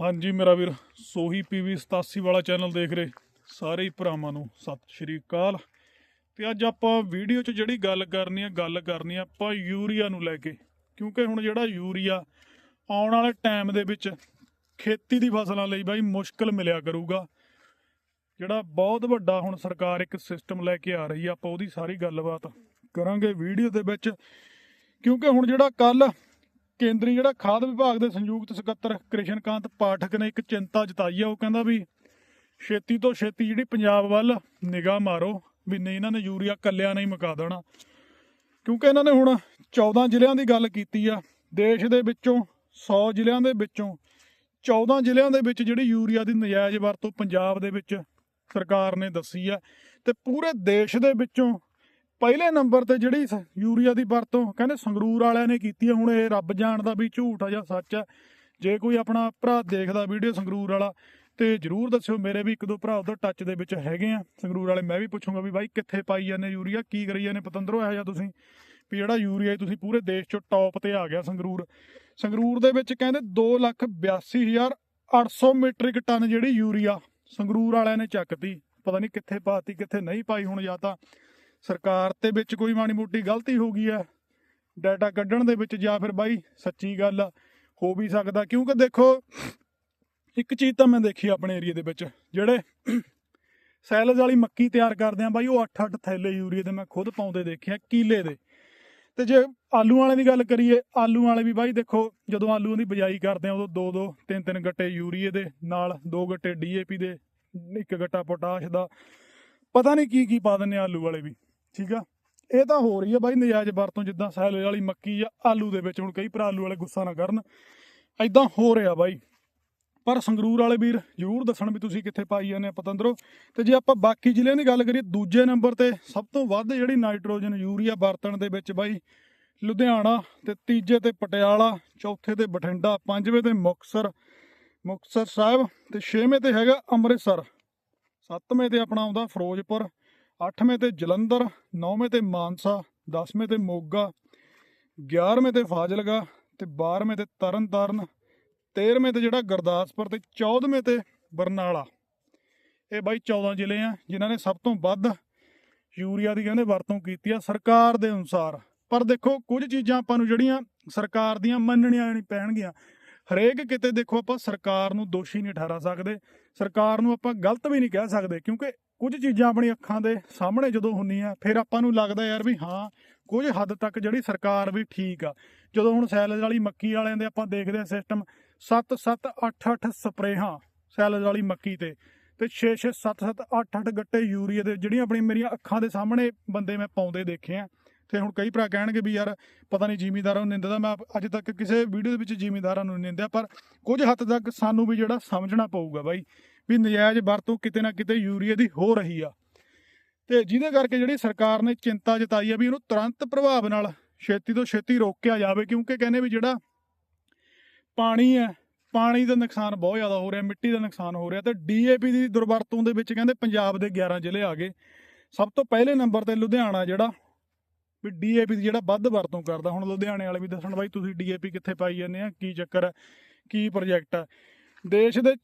ਹਾਂਜੀ ਮੇਰਾ ਵੀਰ, ਸੋਹੀ ਪੀਵੀ 87 ਵਾਲਾ ਚੈਨਲ ਦੇਖ ਰਹੇ ਸਾਰੇ ਹੀ ਭਰਾਵਾਂ ਨੂੰ ਸਤਿ ਸ਼੍ਰੀ ਅਕਾਲ। ਤੇ ਅੱਜ ਆਪਾਂ ਵੀਡੀਓ 'ਚ ਜਿਹੜੀ ਗੱਲ ਕਰਨੀ ਆ, ਗੱਲ ਕਰਨੀ ਆ ਆਪਾਂ ਯੂਰੀਆ ਨੂੰ ਲੈ ਕੇ। ਕਿਉਂਕਿ ਹੁਣ ਜਿਹੜਾ ਯੂਰੀਆ ਆਉਣ ਵਾਲੇ ਟਾਈਮ ਦੇ ਵਿੱਚ ਖੇਤੀ ਦੀ ਫਸਲਾਂ ਲਈ ਬਾਈ ਮੁਸ਼ਕਲ ਮਿਲਿਆ ਕਰੂਗਾ। ਜਿਹੜਾ ਬਹੁਤ ਵੱਡਾ ਹੁਣ ਸਰਕਾਰ ਇੱਕ ਸਿਸਟਮ ਲੈ ਕੇ ਆ ਰਹੀ ਆ, ਆਪਾਂ ਉਹਦੀ ਸਾਰੀ ਗੱਲਬਾਤ ਕਰਾਂਗੇ ਵੀਡੀਓ ਦੇ ਵਿੱਚ। ਕਿਉਂਕਿ ਹੁਣ ਜਿਹੜਾ ਕੱਲ ਕੇਂਦਰੀ ਜਿਹੜਾ ਖਾਦ ਵਿਭਾਗ ਦੇ ਸੰਯੁਕਤ ਸਕੱਤਰ ਕ੍ਰਿਸ਼ਨਕਾਂਤ ਪਾਠਕ ਨੇ ਇੱਕ ਚਿੰਤਾ ਜਤਾਈ ਆ, ਉਹ ਕਹਿੰਦਾ ਵੀ ਛੇਤੀ ਤੋਂ ਛੇਤੀ ਜਿਹੜੀ ਪੰਜਾਬ ਵੱਲ ਨਿਗਾਹ ਮਾਰੋ ਵੀ ਨਹੀਂ ਇਹਨਾਂ ਨੇ ਯੂਰੀਆ ਕੱਲਿਆਂ ਨਹੀਂ ਮੁਕਾ ਦੇਣਾ। ਕਿਉਂਕਿ ਇਹਨਾਂ ਨੇ ਹੁਣ 14 ਜ਼ਿਲ੍ਹਿਆਂ ਦੀ ਗੱਲ ਕੀਤੀ ਆ, ਦੇਸ਼ ਦੇ ਵਿੱਚੋਂ 100 ਜ਼ਿਲ੍ਹਿਆਂ ਦੇ ਵਿੱਚੋਂ 14 ਜ਼ਿਲ੍ਹਿਆਂ ਦੇ ਵਿੱਚ ਜਿਹੜੀ ਯੂਰੀਆ ਦੀ ਨਜਾਇਜ਼ ਵਰਤੋਂ ਪੰਜਾਬ ਦੇ ਵਿੱਚ ਸਰਕਾਰ ਨੇ ਦੱਸੀ ਆ ਤੇ ਪੂਰੇ ਦੇਸ਼ ਦੇ ਵਿੱਚੋਂ ਪਹਿਲੇ ਨੰਬਰ ਤੇ ਜਿਹੜੀ ਸ- ਯੂਰੀਆ ਦੀ ਵਰਤੋਂ ਕਹਿੰਦੇ ਸੰਗਰੂਰ ਵਾਲਿਆਂ ਨੇ ਕੀਤੀ ਹੈ, ਹੁਣ ਇਹ ਰੱਬ ਜਾਣਦਾ ਵੀ ਝੂਠ ਆ ਜਾਂ ਸੱਚ ਆ। ਜੇ ਕੋਈ ਆਪਣਾ ਭਰਾ ਦੇਖਦਾ ਵੀਡੀਓ ਸੰਗਰੂਰ ਵਾਲਾ, ਤੇ ਜਰੂਰ ਦੱਸਿਓ ਮੇਰੇ ਵੀ ਇੱਕ ਦੋ ਭਰਾ ਉਧਰ ਟੱਚ ਦੇ ਵਿੱਚ ਹੈਗੇ ਆ। ਸੰਗਰੂਰ ਵਾਲੇ ਮੈਂ ਵੀ ਪੁੱਛੂੰਗਾ ਵੀ ਬਾਈ ਕਿੱਥੇ ਪਾਈ ਜਾਂਦੇ ਯੂਰੀਆ, ਕੀ ਕਰੀ ਜਾਂਦੇ ਪਤੰਦਰੋ, ਇਹੋ ਜਿਹਾ ਤੁਸੀਂ ਵੀ ਜਿਹੜਾ ਯੂਰੀਆ ਤੁਸੀਂ ਪੂਰੇ ਦੇਸ਼ ਚੋਂ ਟੌਪ ਤੇ ਆ ਗਿਆ ਸੰਗਰੂਰ। ਸੰਗਰੂਰ ਦੇ ਵਿੱਚ ਕਹਿੰਦੇ 282800 ਮੀਟ੍ਰਿਕ ਟਨ ਜਿਹੜੀ ਯੂਰੀਆ ਸੰਗਰੂਰ ਵਾਲਿਆਂ ਨੇ ਚੱਕਤੀ ਪਤਾ ਨਹੀਂ ਕਿੱਥੇ ਪਾਤੀ, ਕਿੱਥੇ ਨਹੀਂ ਪਾਈ, ਹੁਣ ਜਾਂ ਤਾਂ ਸਰਕਾਰ ਤੇ ਵਿੱਚ ਕੋਈ ਮਾੜੀ ਮੋਟੀ ਗਲਤੀ ਹੋ ਗਈ ਹੈ ਡਾਟਾ ਕੱਢਣ ਦੇ ਵਿੱਚ ਜਾਂ ਫਿਰ ਬਾਈ ਸੱਚੀ ਗੱਲ ਆ, ਹੋ ਵੀ ਸਕਦਾ ਕਿਉਂਕਿ ਦੇਖੋ ਇੱਕ ਚੀਜ਼ ਤਾਂ ਮੈਂ ਦੇਖੀ ਆਪਣੇ ਏਰੀਆ ਦੇ ਵਿੱਚ ਜਿਹੜੇ ਸੈਲਜ਼ ਵਾਲੀ ਮੱਕੀ ਤਿਆਰ ਕਰਦੇ ਆ ਬਾਈ ਉਹ 8-8 ਥੈਲੇ ਯੂਰੀਆ ਦੇ ਮੈਂ ਖੁਦ ਪਾਉਂਦੇ ਦੇਖਿਆ ਕੀਲੇ ਦੇ। ਤੇ ਜੇ ਆਲੂ ਵਾਲੇ ਦੀ ਗੱਲ ਕਰੀਏ ਆਲੂ ਵਾਲੇ ਵੀ ਬਾਈ ਦੇਖੋ ਜਦੋਂ ਆਲੂਆਂ ਦੀ ਬਿਜਾਈ ਕਰਦੇ ਆ ਉਦੋਂ ਦੋ ਦੋ ਤਿੰਨ ਤਿੰਨ ਗੱਟੇ ਯੂਰੀਏ ਦੇ ਨਾਲ ਦੋ ਗੱਟੇ ਡੀਏਪੀ ਦੇ ਇੱਕ ਗੱਟਾ ਪੋਟਾਸ਼ ਦਾ ਪਤਾ ਨਹੀਂ ਕੀ ਕੀ ਪਾ ਦਿੰਦੇ ਆਲੂ ਵਾਲੇ ਵੀ। ਠੀਕ ਆ? ਇਹ ਤਾਂ ਹੋ ਰਹੀ ਆ ਬਾਈ ਨਜਾਇਜ਼ ਵਰਤੋਂ, ਜਿੱਦਾਂ ਸੈਲੇ ਵਾਲੀ ਮੱਕੀ ਜਾਂ ਆਲੂ ਦੇ ਵਿੱਚ ਹੁਣ ਕਈ ਭਰਾ ਆਲੂ ਵਾਲੇ ਗੁੱਸਾ ਨਾ ਕਰਨ। ਐਦਾਂ ਹੋ ਰਿਹਾ ਬਾਈ। ਪਰ ਸੰਗਰੂਰ ਵਾਲੇ ਵੀਰ ਜ਼ਰੂਰ ਦੱਸਣ ਵੀ ਤੁਸੀਂ ਕਿੱਥੇ ਪਾਈ ਜਾਂਦੇ ਆ ਪਤੰਦਰੋ। ਤੇ ਜੇ ਆਪਾਂ ਬਾਕੀ ਜ਼ਿਲ੍ਹਿਆਂ ਦੀ ਗੱਲ ਕਰੀਏ, ਦੂਜੇ ਨੰਬਰ ਤੇ ਸਭ ਤੋਂ ਵੱਧ ਜਿਹੜੀ ਨਾਈਟ੍ਰੋਜਨ ਯੂਰੀਆ ਵਰਤਣ ਦੇ ਵਿੱਚ ਬਾਈ ਲੁਧਿਆਣਾ ਤੇ ਤੀਜੇ ਤੇ ਪਟਿਆਲਾ, ਚੌਥੇ ਤੇ ਬਠਿੰਡਾ, ਪੰਜਵੇਂ ਤੇ ਮੁਕਤਸਰ ਮੁਕਤਸਰ ਸਾਹਿਬ ਤੇ ਛੇਵੇਂ ਤੇ ਹੈਗਾ ਅੰਮ੍ਰਿਤਸਰ। ਸੱਤਵੇਂ ਤੇ ਆਪਣਾ ਆਉਂਦਾ ਫਿਰੋਜ਼ਪੁਰ। ਅੱਠਵੇਂ ਤੇ ਜਲੰਧਰ, ਨੌਵੇਂ ਤੇ ਮਾਨਸਾ, ਦਸਵੇਂ ਤੇ ਮੋਗਾ 11ਵੇਂ ਤੇ ਫਾਜ਼ਿਲਕਾ ਤੇ 12ਵੇਂ ਤੇ ਤਰਨਤਾਰਨ 13ਵੇਂ ਤੇ ਜਿਹੜਾ ਗੁਰਦਾਸਪੁਰ ਤੇ 14ਵੇਂ ਤੇ ਬਰਨਾਲਾ। ਇਹ ਬਾਈ 14 ਜ਼ਿਲ੍ਹੇ ਆ, ਜਿਨ੍ਹਾਂ ਨੇ ਸਭ ਤੋਂ ਵੱਧ ਯੂਰੀਆ ਦੀ ਕਹਿੰਦੇ ਵਰਤੋਂ ਕੀਤੀ ਆ ਸਰਕਾਰ ਦੇ ਅਨੁਸਾਰ। ਪਰ ਦੇਖੋ, ਕੁਝ ਚੀਜ਼ਾਂ ਆਪਾਂ ਨੂੰ ਜਿਹੜੀਆਂ ਸਰਕਾਰ ਦੀਆਂ ਮੰਨਣੀਆਂ ਨਹੀਂ ਪੈਣਗੀਆਂ। ਹਰੇਕ ਕਿਤੇ ਦੇਖੋ ਆਪਾਂ ਸਰਕਾਰ ਨੂੰ ਦੋਸ਼ੀ ਨਹੀਂ ਠਹਿਰਾ ਸਕਦੇ, ਸਰਕਾਰ ਨੂੰ ਆਪਾਂ ਗਲਤ ਵੀ ਨਹੀਂ ਕਹਿ ਸਕਦੇ, ਕਿਉਂਕਿ ਕੁਝ ਚੀਜ਼ਾਂ ਆਪਣੀ ਅੱਖਾਂ ਦੇ ਸਾਹਮਣੇ ਜਦੋਂ ਹੁੰਦੀਆਂ, ਫਿਰ ਆਪਾਂ ਨੂੰ ਲੱਗਦਾ ਯਾਰ ਵੀ ਹਾਂ, ਕੁਝ ਹੱਦ ਤੱਕ ਜਿਹੜੀ ਸਰਕਾਰ ਵੀ ਠੀਕ ਆ। ਜਦੋਂ ਹੁਣ ਸੈਲਜ਼ ਵਾਲੀ ਮੱਕੀ ਵਾਲਿਆਂ ਦੇ ਆਪਾਂ ਦੇਖਦੇ ਆ ਸਿਸਟਮ 7 7 8 8 ਸਪਰੇਹਾਂ ਸੈਲਜ਼ ਵਾਲੀ ਮੱਕੀ ਤੇ। ਤੇ 6 6 7 7 8 8 ਗੱਟੇ ਯੂਰੀਆ ਦੇ, ਜਿਹੜੀਆਂ ਆਪਣੀ ਮੇਰੀਆਂ ਅੱਖਾਂ ਦੇ ਸਾਹਮਣੇ ਬੰਦੇ ਮੈਂ ਪਾਉਂਦੇ ਦੇਖੇ ਆ। ਤੇ ਹੁਣ ਕਈ ਭਰਾ ਕਹਿਣਗੇ ਵੀ ਯਾਰ, ਪਤਾ ਨਹੀਂ ਜ਼ਿਮੀਦਾਰਾਂ ਨੂੰ ਨਿੰਦਦਾ, ਮੈਂ ਅੱਜ ਤੱਕ ਕਿਸੇ ਵੀਡੀਓ ਦੇ ਵਿੱਚ ਜ਼ਿਮੀਦਾਰਾਂ ਨੂੰ ਨਹੀਂ ਨਿੰਦਿਆ, ਪਰ ਕੁਝ ਹੱਦ ਤੱਕ ਸਾਨੂੰ ਵੀ ਜਿਹੜਾ ਸਮਝਣਾ ਪਊਗਾ ਬਾਈ। ਵੀ ਨਜਾਇਜ਼ ਵਰਤੋਂ ਕਿਤੇ ਨਾ ਕਿਤੇ ਯੂਰੀਆ ਦੀ ਹੋ ਰਹੀ ਆ। ਤੇ ਜਿਹਦੇ ਕਰਕੇ ਜਿਹੜੀ ਸਰਕਾਰ ਨੇ ਚਿੰਤਾ ਜਤਾਈ ਆ ਵੀ ਇਹਨੂੰ ਤੁਰੰਤ ਪ੍ਰਭਾਵ ਨਾਲ ਛੇਤੀ ਤੋਂ ਛੇਤੀ ਰੋਕਿਆ ਜਾਵੇ, ਕਿਉਂਕਿ ਕਹਿੰਦੇ ਵੀ ਜਿਹੜਾ ਪਾਣੀ ਹੈ, ਪਾਣੀ ਦਾ ਨੁਕਸਾਨ ਬਹੁਤ ਜ਼ਿਆਦਾ ਹੋ ਰਿਹਾ, ਮਿੱਟੀ ਦਾ ਨੁਕਸਾਨ ਹੋ ਰਿਹਾ। ਤੇ ਡੀਏਪੀ ਦੀ ਦੁਰਵਰਤੋਂ ਦੇ ਵਿੱਚ ਕਹਿੰਦੇ ਪੰਜਾਬ ਦੇ 11 ਜ਼ਿਲ੍ਹੇ ਆ ਗਏ। ਸਭ ਤੋਂ ਪਹਿਲੇ ਨੰਬਰ ਤੇ ਲੁਧਿਆਣਾ ਜਿਹੜਾ ਵੀ ਡੀਏਪੀ ਦੀ ਜਿਹੜਾ ਵੱਧ ਵਰਤੋਂ ਕਰਦਾ। ਹੁਣ ਲੁਧਿਆਣੇ ਵਾਲੇ ਵੀ ਦੱਸਣ, ਬਾਈ ਤੁਸੀਂ ਡੀਏਪੀ ਕਿੱਥੇ ਪਾਈ ਜਾਂਦੇ ਆ? ਕੀ ਚੱਕਰ ਹੈ? ਕੀ ਪ੍ਰੋਜੈਕਟ ਆ ਦੇਸ਼ ਦੇ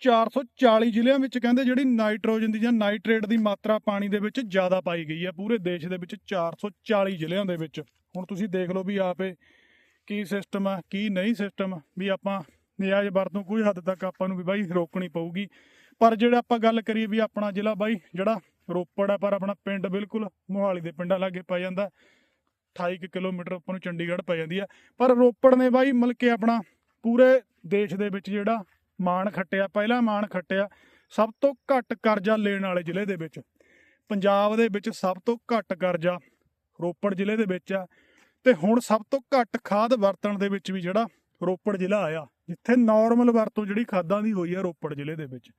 440 ਜ਼ਿਲ੍ਹਿਆਂ ਵਿੱਚ ਕਹਿੰਦੇ ਜਿਹੜੀ ਨਾਈਟ੍ਰੋਜਨ ਦੀ ਜਾਂ ਨਾਈਟ੍ਰੇਟ ਦੀ ਮਾਤਰਾ ਪਾਣੀ ਦੇ ਵਿੱਚ ਜ਼ਿਆਦਾ ਪਾਈ ਗਈ ਹੈ, ਪੂਰੇ ਦੇਸ਼ ਦੇ ਵਿੱਚ 440 ਜ਼ਿਲ੍ਹਿਆਂ ਦੇ ਵਿੱਚ। ਹੁਣ ਤੁਸੀਂ ਦੇਖ ਲਓ ਵੀ ਆਪੇ ਕੀ ਸਿਸਟਮ ਆ, ਕੀ ਨਹੀਂ ਸਿਸਟਮ ਵੀ ਆਪਾਂ ਨਜਾਇਜ਼ ਵਰਤੋਂ ਕੋਈ ਹੱਦ ਤੱਕ ਆਪਾਂ ਨੂੰ ਵੀ ਬਾਈ ਰੋਕਣੀ ਪਊਗੀ। ਪਰ ਜਿਹੜਾ ਆਪਾਂ ਗੱਲ ਕਰੀਏ ਵੀ ਆਪਣਾ ਜ਼ਿਲ੍ਹਾ ਬਾਈ, ਜਿਹੜਾ ਰੋਪੜ ਆ, ਪਰ ਆਪਣਾ ਪਿੰਡ ਬਿਲਕੁਲ ਮੋਹਾਲੀ ਦੇ ਪਿੰਡਾਂ ਲਾਗੇ ਪੈ ਜਾਂਦਾ। 28 ਕੁ ਕਿਲੋਮੀਟਰ ਆਪਾਂ ਨੂੰ ਚੰਡੀਗੜ੍ਹ ਪੈ ਜਾਂਦੀ ਆ। ਪਰ ਰੋਪੜ ਨੇ ਬਾਈ ਮਿਲ ਕੇ ਆਪਣਾ ਪੂਰੇ ਦੇਸ਼ ਦੇ ਵਿੱਚ ਜਿਹੜਾ ਮਾਣ ਖੱਟਿਆ, ਪਹਿਲਾ ਮਾਣ ਖੱਟਿਆ, ਸਭ ਤੋਂ ਘੱਟ ਕਰਜ਼ਾ ਲੈਣ ਵਾਲੇ ਜ਼ਿਲ੍ਹੇ ਦੇ ਵਿੱਚ। ਪੰਜਾਬ ਦੇ ਵਿੱਚ ਸਭ ਤੋਂ ਘੱਟ ਕਰਜ਼ਾ ਰੋਪੜ ਜ਼ਿਲ੍ਹੇ ਦੇ ਵਿੱਚ ਆ ਤੇ ਹੁਣ ਸਭ ਤੋਂ ਘੱਟ ਖਾਦ ਵਰਤਣ ਦੇ ਵਿੱਚ ਵੀ ਜਿਹੜਾ ਰੋਪੜ ਜ਼ਿਲ੍ਹਾ ਆਇਆ, ਜਿੱਥੇ ਨਾਰਮਲ ਵਰਤੋਂ ਜਿਹੜੀ ਖਾਦਾਂ ਦੀ ਹੋਈ ਆ ਰੋਪੜ ਜ਼ਿਲ੍ਹੇ ਦੇ ਵਿੱਚ।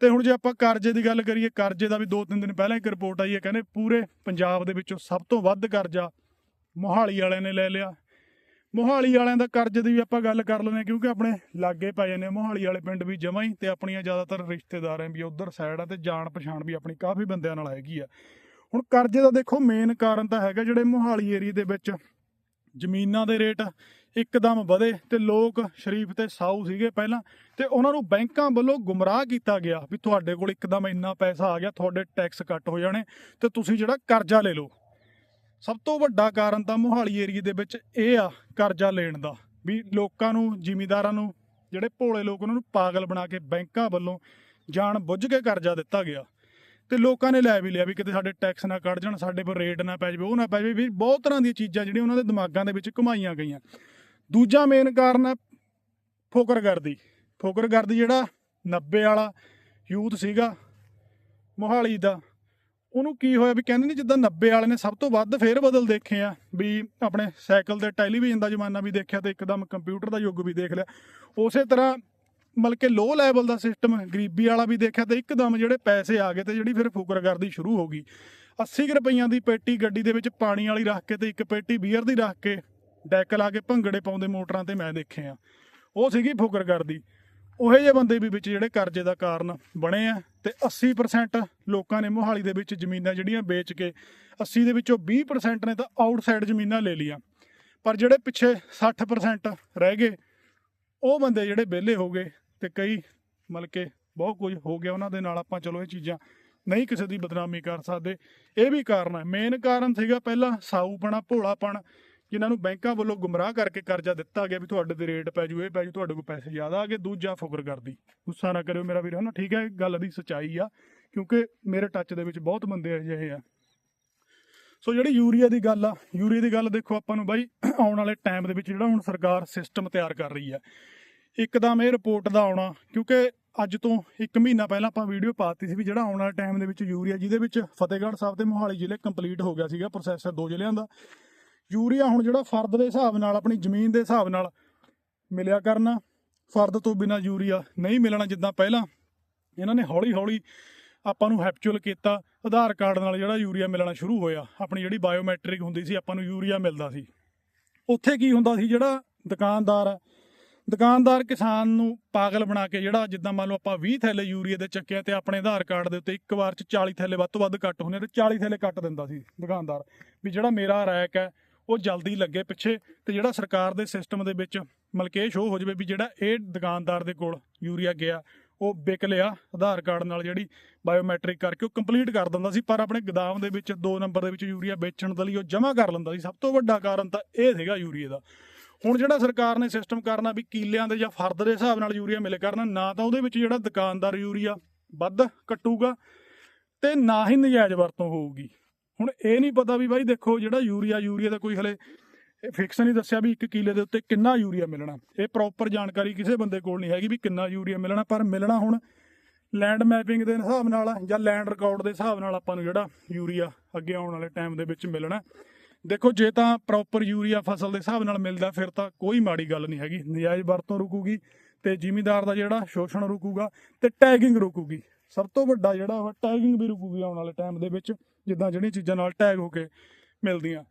ਤੇ ਹੁਣ ਜੇ ਆਪਾਂ ਕਰਜ਼ੇ ਦੀ ਗੱਲ ਕਰੀਏ, ਕਰਜ਼ੇ ਦਾ ਵੀ ਦੋ ਤਿੰਨ ਦਿਨ ਪਹਿਲਾਂ ਇੱਕ ਰਿਪੋਰਟ ਆਈ ਹੈ ਕਹਿੰਦੇ ਪੂਰੇ ਪੰਜਾਬ ਦੇ ਵਿੱਚੋਂ ਸਭ ਤੋਂ ਵੱਧ ਕਰਜ਼ਾ ਮੋਹਾਲੀ ਵਾਲਿਆਂ ਨੇ ਲੈ ਲਿਆ। ਮੋਹਾਲੀ ਵਾਲਿਆਂ ਦਾ ਕਰਜ਼ ਦੀ ਵੀ ਆਪਾਂ ਗੱਲ ਕਰ ਲੈਂਦੇ ਹਾਂ, ਕਿਉਂਕਿ ਆਪਣੇ ਲਾਗੇ ਪਏ ਨੇ ਮੋਹਾਲੀ ਵਾਲੇ ਪਿੰਡ ਵੀ ਜਮਾਂ ਹੀ, ਤੇ ਆਪਣੀਆਂ ਜ਼ਿਆਦਾਤਰ ਰਿਸ਼ਤੇਦਾਰ ਆ ਵੀ ਉਧਰ ਸਾਈਡ ਆ ਤੇ ਜਾਣ ਪਛਾਣ ਵੀ ਆਪਣੀ ਕਾਫੀ ਬੰਦਿਆਂ ਨਾਲ ਹੈਗੀ ਆ। ਹੁਣ ਕਰਜ਼ੇ ਦਾ ਦੇਖੋ ਮੇਨ ਕਾਰਨ ਤਾਂ ਹੈਗਾ ਜਿਹੜੇ ਮੋਹਾਲੀ ਏਰੀਆ ਦੇ ਵਿੱਚ ਜ਼ਮੀਨਾਂ ਦੇ ਰੇਟ ਇੱਕਦਮ ਵਧੇ ਤੇ ਲੋਕ ਸ਼ਰੀਫ ਤੇ ਸਾਊ ਸੀਗੇ ਪਹਿਲਾਂ, ਤੇ ਉਹਨਾਂ ਨੂੰ ਬੈਂਕਾਂ ਵੱਲੋਂ ਗੁੰਮਰਾਹ ਕੀਤਾ ਗਿਆ ਵੀ ਤੁਹਾਡੇ ਕੋਲ ਇੱਕਦਮ ਇੰਨਾ ਪੈਸਾ ਆ ਗਿਆ, ਤੁਹਾਡੇ ਟੈਕਸ ਕੱਟ ਹੋ ਜਾਣੇ, ਤੇ ਤੁਸੀਂ ਜਿਹੜਾ ਕਰਜ਼ਾ ਲੈ ਲਓ। ਸਭ ਤੋਂ ਵੱਡਾ ਕਾਰਨ ਤਾਂ ਮੋਹਾਲੀ ਏਰੀਏ ਦੇ ਵਿੱਚ ਇਹ ਆ ਕਰਜ਼ਾ ਲੈਣ ਦਾ, ਵੀ ਲੋਕਾਂ ਨੂੰ, ਜ਼ਿਮੀਂਦਾਰਾਂ ਨੂੰ, ਜਿਹੜੇ ਭੋਲੇ ਲੋਕ ਉਹਨਾਂ ਨੂੰ ਪਾਗਲ ਬਣਾ ਕੇ ਬੈਂਕਾਂ ਵੱਲੋਂ ਜਾਣ ਬੁੱਝ ਕੇ ਕਰਜ਼ਾ ਦਿੱਤਾ ਗਿਆ। ਤੇ ਲੋਕਾਂ ਨੇ ਲੈ ਵੀ ਲਿਆ ਵੀ ਕਿਤੇ ਸਾਡੇ ਟੈਕਸ ਨਾ ਕੱਢ ਜਾਣ, ਸਾਡੇ ਪਰ ਰੇਟ ਨਾ ਪੈ ਜਾਵੇ, ਉਹ ਨਾ ਪੈ ਜਾਵੇ, ਵੀ ਬਹੁਤ ਤਰ੍ਹਾਂ ਦੀਆਂ ਚੀਜ਼ਾਂ ਜਿਹੜੀਆਂ ਉਹਨਾਂ ਦੇ ਦਿਮਾਗਾਂ ਦੇ ਵਿੱਚ ਘੁਮਾਈਆਂ ਗਈਆਂ। ਦੂਜਾ ਮੇਨ ਕਾਰਨ ਹੈ ਫੋਕਰਗਰਦੀ। ਫੋਕਰਗਰਦੀ ਜਿਹੜਾ 90 ਵਾਲਾ ਯੂਥ ਸੀਗਾ ਮੋਹਾਲੀ ਦਾ ਉਹਨੂੰ ਕੀ ਹੋਇਆ ਵੀ ਕਹਿੰਦੇ ਨੇ ਜਿੱਦਾਂ 90 ਵਾਲੇ ਨੇ ਸਭ ਤੋਂ ਵੱਧ ਫੇਰ ਬਦਲ ਦੇਖੇ ਆ, ਵੀ ਆਪਣੇ ਸਾਈਕਲ ਤੇ ਟੈਲੀਵਿਜ਼ਨ ਦਾ ਜ਼ਮਾਨਾ ਵੀ ਦੇਖਿਆ ਤੇ ਇੱਕਦਮ ਕੰਪਿਊਟਰ ਦਾ ਯੁੱਗ ਵੀ ਦੇਖ ਲਿਆ। ਉਸੇ ਤਰ੍ਹਾਂ ਮਤਲਬ ਕਿ ਲੋ ਲੈਵਲ ਦਾ ਸਿਸਟਮ ਗਰੀਬੀ ਵਾਲਾ ਵੀ ਦੇਖਿਆ ਤੇ ਇੱਕਦਮ ਜਿਹੜੇ ਪੈਸੇ ਆ ਗਏ ਤੇ ਜਿਹੜੀ ਫਿਰ ਫੁਕਰਗਰਦੀ ਸ਼ੁਰੂ ਹੋ ਗਈ। 80 ਕੁ ਰੁਪਈਆਂ ਦੀ ਪੇਟੀ ਗੱਡੀ ਦੇ ਵਿੱਚ ਪਾਣੀ ਵਾਲੀ ਰੱਖ ਕੇ ਤੇ ਇੱਕ ਪੇਟੀ ਬੀਅਰ ਦੀ ਰੱਖ ਕੇ ਡੈਕ ਲਾ ਕੇ ਭੰਗੜੇ ਪਾਉਂਦੇ ਮੋਟਰਾਂ ਤੇ ਮੈਂ ਦੇਖੇ ਆ। ਉਹ ਸੀਗੀ ਫੁਕਰਗਰਦੀ। ਉਹੇ ਜਿਹੇ ਬੰਦੇ ਵੀ ਵਿੱਚ ਜਿਹੜੇ ਕਰਜ਼ੇ ਦਾ ਕਾਰਨ ਬਣੇ ਆ ਤੇ 80% ਲੋਕਾਂ ਨੇ ਮੋਹਾਲੀ ਦੇ ਵਿੱਚ ਜ਼ਮੀਨਾਂ ਜਿਹੜੀਆਂ ਵੇਚ ਕੇ 80 ਦੇ ਵਿੱਚੋਂ 20% ਨੇ ਤਾਂ ਆਊਟਸਾਈਡ ਜ਼ਮੀਨਾਂ ਲੈ ਲਈਆਂ। ਪਰ ਜਿਹੜੇ ਪਿੱਛੇ 60% ਰਹਿ ਗਏ, ਉਹ ਬੰਦੇ ਜਿਹੜੇ ਵਿਹਲੇ ਹੋ ਗਏ ਤੇ ਕਈ ਮਤਲਬ ਕਿ ਬਹੁਤ ਕੁਝ ਹੋ ਗਿਆ ਉਹਨਾਂ ਦੇ ਨਾਲ। ਆਪਾਂ ਚਲੋ ਇਹ ਚੀਜ਼ਾਂ ਨਹੀਂ ਕਿਸੇ ਦੀ ਬਦਨਾਮੀ ਕਰ ਸਕਦੇ। ਇਹ ਵੀ ਕਾਰਨ ਹੈ ਮੇਨ ਕਾਰਨ ਸੀਗਾ ਪਹਿਲਾਂ ਸਾਊਪਣਾ ਭੋਲਾਪਣ। ਜਿਨ੍ਹਾਂ ਨੂੰ ਬੈਂਕਾਂ ਵੱਲੋਂ ਗੁੰਮਰਾਹ ਕਰਕੇ ਕਰਜ਼ਾ ਦਿੱਤਾ ਗਿਆ ਵੀ ਤੁਹਾਡੇ ਦੇ ਰੇਟ ਪੈ ਜੂ, ਇਹ ਪੈ ਜੂ, ਤੁਹਾਡੇ ਕੋਲ ਪੈਸੇ ਜ਼ਿਆਦਾ ਆ ਗਏ, ਦੂਜਾ ਫੁਕਰ ਕਰਦੀ। ਗੁੱਸਾ ਨਾ ਕਰਿਓ ਮੇਰਾ ਵੀਰ, ਹਨਾ? ਠੀਕ ਹੈ, ਇਹ ਗੱਲ ਦੀ ਸਚਾਈ ਆ, ਕਿਉਂਕਿ ਮੇਰੇ ਟੱਚ ਦੇ ਵਿੱਚ ਬਹੁਤ ਬੰਦੇ ਅਜਿਹੇ ਆ। ਸੋ ਜਿਹੜੀ ਯੂਰੀਆ ਦੀ ਗੱਲ ਆ, ਯੂਰੀਆ ਦੀ ਗੱਲ ਦੇਖੋ ਆਪਾਂ ਨੂੰ ਬਾਈ, ਆਉਣ ਵਾਲੇ ਟਾਈਮ ਦੇ ਵਿੱਚ ਜਿਹੜਾ ਹੁਣ ਸਰਕਾਰ ਸਿਸਟਮ ਤਿਆਰ ਕਰ ਰਹੀ ਆ, ਇੱਕਦਮ ਇਹ ਰਿਪੋਰਟ ਦਾ ਆਉਣਾ, ਕਿਉਂਕਿ ਅੱਜ ਤੋਂ 1 ਮਹੀਨਾ ਪਹਿਲਾਂ ਆਪਾਂ ਵੀਡੀਓ ਪਾਤੀ ਸੀ ਵੀ ਜਿਹੜਾ ਆਉਣ ਵਾਲੇ ਟਾਈਮ ਦੇ ਵਿੱਚ ਯੂਰੀਆ, ਜਿਹਦੇ ਵਿੱਚ ਫਤਿਹਗੜ੍ਹ ਸਾਹਿਬ ਤੇ ਮੋਹਾਲੀ ਜ਼ਿਲ੍ਹੇ ਕੰਪਲੀਟ ਹੋ ਗਿਆ ਸੀਗਾ ਪ੍ਰੋਸੈਸ ਦੋ ਜ਼ਿਲ੍ਹਿਆਂ ਦਾ। ਯੂਰੀਆ ਹੁਣ ਜਿਹੜਾ ਫਰਦ ਦੇ ਹਿਸਾਬ ਨਾਲ ਆਪਣੀ ਜ਼ਮੀਨ ਦੇ ਹਿਸਾਬ ਨਾਲ ਮਿਲਿਆ ਕਰਨਾ ਫਰਦ ਤੋਂ ਬਿਨਾ ਯੂਰੀਆ ਨਹੀਂ ਮਿਲਣਾ ਜਿੱਦਾਂ ਪਹਿਲਾਂ। ਇਹਨਾਂ ਨੇ ਹੌਲੀ ਹੌਲੀ ਆਪਾਂ ਨੂੰ ਹੈਪਚੁਅਲ ਕੀਤਾ ਆਧਾਰ ਕਾਰਡ ਨਾਲ ਜਿਹੜਾ ਯੂਰੀਆ ਮਿਲਣਾ ਸ਼ੁਰੂ ਹੋਇਆ। ਆਪਣੀ ਜਿਹੜੀ ਬਾਇਓਮੈਟ੍ਰਿਕ ਹੁੰਦੀ ਸੀ ਆਪਾਂ ਨੂੰ ਯੂਰੀਆ ਮਿਲਦਾ ਸੀ। ਉੱਥੇ ਕੀ ਹੁੰਦਾ ਸੀ ਜਿਹੜਾ ਦੁਕਾਨਦਾਰ ਆ, ਦੁਕਾਨਦਾਰ ਕਿਸਾਨ ਨੂੰ ਪਾਗਲ ਬਣਾ ਕੇ ਜਿਹੜਾ ਜਿੱਦਾਂ ਮੰਨ ਲਓ ਆਪਾਂ 20 ਥੈਲੇ ਯੂਰੀਆ ਦੇ ਚੱਕਿਆ ਤੇ ਆਪਣੇ ਆਧਾਰ ਕਾਰਡ ਦੇ ਉੱਤੇ ਇੱਕ ਵਾਰ ਚ 40 ਥੈਲੇ ਵੱਧ ਤੋਂ ਵੱਧ ਕੱਟ ਹੁੰਦੇ ਤੇ 40 ਥੈਲੇ ਕੱਟ ਦਿੰਦਾ ਸੀ ਦੁਕਾਨਦਾਰ। ਵੀ ਜਿਹੜਾ ਮੇਰਾ ਰੈਕ ਹੈ ਉਹ ਜਲਦੀ ਲੱਗੇ ਪਿੱਛੇ ਤੇ ਜਿਹੜਾ ਸਰਕਾਰ ਦੇ ਸਿਸਟਮ ਦੇ ਵਿੱਚ ਮਲਕੇ ਸ਼ੋ ਹੋ ਜਾਵੇ ਵੀ ਜਿਹੜਾ ਇਹ ਦੁਕਾਨਦਾਰ ਦੇ ਕੋਲ ਯੂਰੀਆ ਗਿਆ, ਉਹ ਵਿਕ ਲਿਆ, ਆਧਾਰ ਕਾਰਡ ਨਾਲ ਜਿਹੜੀ ਬਾਇਓਮੈਟ੍ਰਿਕ ਕਰਕੇ ਉਹ ਕੰਪਲੀਟ ਕਰ ਦਿੰਦਾ ਸੀ, ਪਰ ਆਪਣੇ ਗਦਾਮ ਦੇ ਵਿੱਚ 2 ਨੰਬਰ ਦੇ ਵਿੱਚ ਯੂਰੀਆ ਵੇਚਣ ਦੇ ਲਈ ਉਹ ਜਮ੍ਹਾਂ ਕਰ ਲੈਂਦਾ ਸੀ। ਸਭ ਤੋਂ ਵੱਡਾ ਕਾਰਨ ਤਾਂ ਇਹ ਸੀਗਾ ਯੂਰੀਆ ਦਾ। ਹੁਣ ਜਿਹੜਾ ਸਰਕਾਰ ਨੇ ਸਿਸਟਮ ਕਰਨਾ ਵੀ ਕੀਲਿਆਂ ਦੇ ਜਾਂ ਫਰਦ ਦੇ ਹਿਸਾਬ ਨਾਲ ਯੂਰੀਆ ਮਿਲੇ ਕਰਨਾ, ਨਾ ਤਾਂ ਉਹਦੇ ਵਿੱਚ ਜਿਹੜਾ ਦੁਕਾਨਦਾਰ ਯੂਰੀਆ ਵੱਧ ਕੱਟੂਗਾ ਤੇ ਨਾ ਹੀ ਨਜਾਇਜ਼ ਵਰਤੋਂ ਹੋਊਗੀ। ਹੁਣ ਇਹ ਨਹੀਂ ਪਤਾ ਵੀ ਬਾਈ ਦੇਖੋ ਜਿਹੜਾ ਯੂਰੀਆ ਯੂਰੀਆ ਦਾ ਕੋਈ ਹਲੇ ਫਿਕਸ ਨਹੀਂ ਦੱਸਿਆ ਵੀ ਇੱਕ ਕਿਲੇ ਦੇ ਉੱਤੇ ਕਿੰਨਾ ਯੂਰੀਆ ਮਿਲਣਾ। ਇਹ ਪ੍ਰੋਪਰ ਜਾਣਕਾਰੀ ਕਿਸੇ ਬੰਦੇ ਕੋਲ ਨਹੀਂ ਹੈਗੀ ਵੀ ਕਿੰਨਾ ਯੂਰੀਆ ਮਿਲਣਾ, ਪਰ ਮਿਲਣਾ ਹੁਣ ਲੈਂਡ ਮੈਪਿੰਗ ਦੇ ਹਿਸਾਬ ਨਾਲ ਜਾਂ ਲੈਂਡ ਰਿਕਾਰਡ ਦੇ ਹਿਸਾਬ ਨਾਲ ਆਪਾਂ ਨੂੰ ਜਿਹੜਾ ਯੂਰੀਆ ਅੱਗੇ ਆਉਣ ਵਾਲੇ ਟਾਈਮ ਦੇ ਵਿੱਚ ਮਿਲਣਾ। ਦੇਖੋ, ਜੇ ਤਾਂ ਪ੍ਰੋਪਰ ਯੂਰੀਆ ਫਸਲ ਦੇ ਹਿਸਾਬ ਨਾਲ ਮਿਲਦਾ, ਫਿਰ ਤਾਂ ਕੋਈ ਮਾੜੀ ਗੱਲ ਨਹੀਂ ਹੈਗੀ। ਨਜਾਇਜ਼ ਵਰਤੋਂ ਰੁਕੂਗੀ ਤੇ ਜ਼ਿਮੀਂਦਾਰ ਦਾ ਜਿਹੜਾ ਸ਼ੋਸ਼ਣ ਰੁਕੂਗਾ ਤੇ ਟੈਗਿੰਗ ਰੁਕੂਗੀ। ਸਭ ਤੋਂ ਵੱਡਾ ਜਿਹੜਾ ਵਾ ਟੈਗਿੰਗ ਵੀ ਰੁਕੂਗੀ ਆਉਣ ਵਾਲੇ ਟਾਈਮ ਦੇ ਵਿੱਚ। ਜਿੱਦਾਂ ਜਿਹੜੀਆਂ ਚੀਜ਼ਾਂ ਨਾਲ ਟੈਗ ਹੋ ਕੇ ਮਿਲਦੀਆਂ।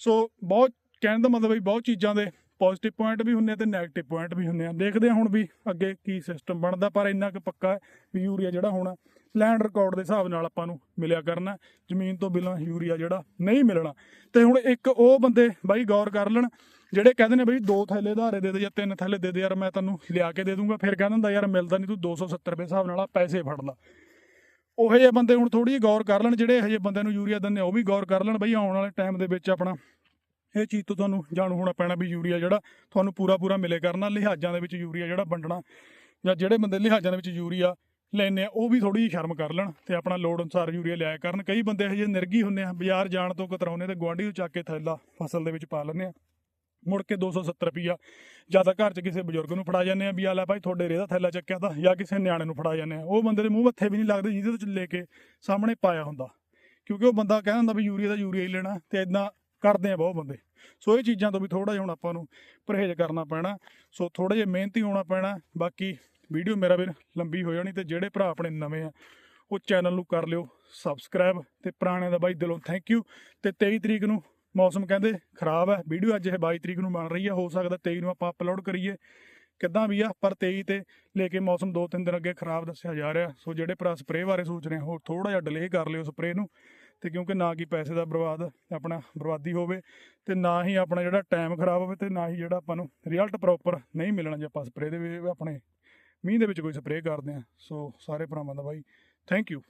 ਸੋ ਬਹੁਤ, ਕਹਿਣ ਦਾ ਮਤਲਬ ਵੀ ਬਹੁਤ ਚੀਜ਼ਾਂ ਦੇ ਪੋਜ਼ਿਟਿਵ ਪੁਆਇੰਟ ਵੀ ਹੁੰਦੇ ਆ ਤੇ 네ਗੇਟਿਵ ਪੁਆਇੰਟ ਵੀ ਹੁੰਦੇ ਆ। ਦੇਖਦੇ ਆ ਹੁਣ ਵੀ ਅੱਗੇ ਕੀ ਸਿਸਟਮ ਬਣਦਾ, ਪਰ ਇੰਨਾ ਕੁ ਪੱਕਾ ਹੈ ਵੀ ਯੂਰੀਆ ਜਿਹੜਾ ਹੋਣਾ ਲੈਂਡ ਰਿਕਾਰਡ ਦੇ ਹਿਸਾਬ ਨਾਲ ਆਪਾਂ ਨੂੰ ਮਿਲਿਆ ਕਰਨਾ। ਜ਼ਮੀਨ ਤੋਂ ਬਿਨਾਂ ਯੂਰੀਆ ਜਿਹੜਾ ਨਹੀਂ ਮਿਲਣਾ। ਤੇ ਹੁਣ ਇੱਕ ਉਹ ਬੰਦੇ ਬਾਈ ਗੌਰ ਕਰ ਲੈਣ, ਜਿਹੜੇ ਕਹਿੰਦੇ ਨੇ ਬਈ ਦੋ ਥੈਲੇ ਧਾਰੇ ਦੇ ਦੇ ਜਾਂ ਤਿੰਨ ਥੈਲੇ ਦੇ ਦੇ ਯਾਰ, ਮੈਂ ਤੈਨੂੰ ਲਿਆ ਕੇ ਦੇ ਦੂੰਗਾ। ਫਿਰ ਕਹਿੰਦਾ ਹੁੰਦਾ, ਯਾਰ ਮਿਲਦਾ ਨਹੀਂ ਤੂੰ 270 ਰੁਪਏ ਹਿਸਾਬ ਨਾਲ ਆ, ਪੈਸੇ ਫੜ ਲਾ ਉਹ ਜਿਹੇ ਬੰਦੇ ਹੁਣ ਥੋੜੀ ਜਿਹੀ ਗੌਰ ਕਰ ਲੈਣ, ਜਿਹੜੇ ਇਹੋ ਜਿਹੇ ਬੰਦਿਆਂ ਨੂੰ ਯੂਰੀਆ ਦਿੰਦੇ ਆ, ਉਹ ਵੀ ਗੌਰ ਕਰ ਲੈਣ ਬਈ ਆਉਣ ਵਾਲੇ ਟਾਈਮ ਦੇ ਵਿੱਚ ਆਪਣਾ। ਇਹ ਚੀਜ਼ ਤੋਂ ਤੁਹਾਨੂੰ ਜਾਣੂ ਹੋਣਾ ਪੈਣਾ ਵੀ ਯੂਰੀਆ ਜਿਹੜਾ ਤੁਹਾਨੂੰ ਪੂਰਾ ਪੂਰਾ ਮਿਲੇ ਕਰਨਾ, ਲਿਹਾਜ਼ਾਂ ਦੇ ਵਿੱਚ ਯੂਰੀਆ ਜਿਹੜਾ ਵੰਡਣਾ, ਜਾਂ ਜਿਹੜੇ ਬੰਦੇ ਲਿਹਾਜ਼ਾਂ ਦੇ ਵਿੱਚ ਯੂਰੀਆ ਲੈਣੇ ਆ, ਉਹ ਵੀ ਥੋੜੀ ਜਿਹੀ ਸ਼ਰਮ ਕਰ ਲੈਣ ਤੇ ਆਪਣਾ ਲੋੜ ਅਨੁਸਾਰ ਯੂਰੀਆ ਲਿਆਇਆ ਕਰਨ। ਕਈ ਬੰਦੇ ਇਹੋ ਜਿਹੇ ਨਿਰਗੀ ਹੁੰਦੇ ਆ, ਬਾਜ਼ਾਰ ਜਾਣ ਤੋਂ ਕਤਰਾਉਨੇ ਤੇ ਗੁਆਂਢੀ ਨੂੰ ਚੱਕ ਕੇ ਥੈਲਾ ਫਸਲ ਦੇ ਵਿੱਚ ਪਾ ਲੈਂਦੇ ਆ। ਮੁੜ ਕੇ 270 ਰੁਪਈਆ। ਜਾਂ ਤਾਂ ਘਰ 'ਚ ਕਿਸੇ ਬਜ਼ੁਰਗ ਨੂੰ ਫੜਾ ਜਾਂਦੇ ਆ ਵੀ, ਆ ਲੈ ਭਾਈ, ਤੁਹਾਡੇ ਰੇਹ ਦਾ ਥੈਲਾ ਚੱਕਿਆ ਤਾਂ। ਜਾਂ ਕਿਸੇ ਨਿਆਣੇ ਨੂੰ ਫੜਾ ਜਾਂਦੇ ਆ। ਉਹ ਬੰਦੇ ਦੇ ਮੂੰਹ ਮੱਥੇ ਵੀ ਨਹੀਂ ਲੱਗਦੇ ਜਿਹਦੇ ਤੋਂ ਲੈ ਕੇ ਸਾਹਮਣੇ ਪਾਇਆ ਹੁੰਦਾ। ਕਿਉਂਕਿ ਉਹ ਬੰਦਾ ਕਹਿੰਦਾ ਹੁੰਦਾ ਵੀ, ਯੂਰੀਆ ਦਾ ਯੂਰੀਆ ਹੀ ਲੈਣਾ ਤੇ ਇਦਾਂ ਕਰਦੇ ਆ ਬਹੁਤ ਬੰਦੇ। ਸੋ ਇਹ ਚੀਜ਼ਾਂ ਤੋਂ ਵੀ ਥੋੜਾ ਜਿਹਾ ਹੁਣ ਆਪਾਂ ਨੂੰ ਪਰਹੇਜ਼ ਕਰਨਾ ਪੈਣਾ। ਸੋ ਥੋੜਾ ਜਿਹਾ ਮਿਹਨਤੀ ਹੋਣਾ ਪੈਣਾ। ਬਾਕੀ ਵੀਡੀਓ ਮੇਰਾ ਵੀਰ ਲੰਬੀ ਹੋ ਜਾਣੀ ਤੇ ਜਿਹੜੇ ਭਰਾ ਆਪਣੇ ਨਵੇਂ ਆ, ਉਹ ਚੈਨਲ ਨੂੰ ਕਰ ਲਿਓ, ਸਬਸਕ੍ਰਾਈਬ ਤੇ ਪੁਰਾਣਿਆਂ ਦਾ ਬਾਈ ਦਿਲੋਂ ਥੈਂਕ ਯੂ ਤੇ 23 ਤਰੀਕ ਨੂੰ ਮੌਸਮ ਕਹਿੰਦੇ ਖਰਾਬ ਹੈ। ਵੀਡੀਓ ਅੱਜ ਇਹ 22 ਤਰੀਕ ਨੂੰ ਬਣ ਰਹੀ ਹੈ। ਹੋ ਸਕਦਾ 23 ਨੂੰ ਆਪਾਂ ਅਪਲੋਡ ਕਰੀਏ। ਕਿੱਦਾਂ ਵੀ ਆ, ਪਰ 23 ਤੇ ਲੈ ਕੇ ਮੌਸਮ 2-3 ਦਿਨ ਅੱਗੇ ਖਰਾਬ ਦੱਸਿਆ ਜਾ ਰਿਹਾ। ਸੋ ਜਿਹੜੇ ਭਰਾ ਸਪਰੇਅ ਬਾਰੇ ਸੋਚ ਰਹੇ ਹੋ ਥੋੜਾ ਜਿਹਾ ਡਿਲੇ ਕਰ ਲਿਓ ਸਪਰੇਅ ਨੂੰ। ਤੇ ਕਿਉਂਕਿ ਨਾ ਕੀ ਪੈਸੇ ਦਾ ਬਰਬਾਦ, ਆਪਣਾ ਬਰਬਾਦੀ ਹੋਵੇ ਤੇ ਨਾ ਹੀ ਆਪਣਾ ਜਿਹੜਾ ਟਾਈਮ ਖਰਾਬ ਹੋਵੇ ਤੇ ਨਾ ਹੀ ਜਿਹੜਾ ਆਪਾਂ ਨੂੰ ਰਿਜ਼ਲਟ ਪ੍ਰੋਪਰ ਨਹੀਂ ਮਿਲਣਾ ਜੇ ਆਪਾਂ ਸਪਰੇਅ ਦੇ ਆਪਣੇ ਮੀਂਹ ਦੇ ਵਿੱਚ ਕੋਈ ਸਪਰੇਅ ਕਰਦੇ ਆ। ਸੋ ਸਾਰੇ ਭਰਾਵਾਂ ਦਾ ਬਾਈ ਥੈਂਕ ਯੂ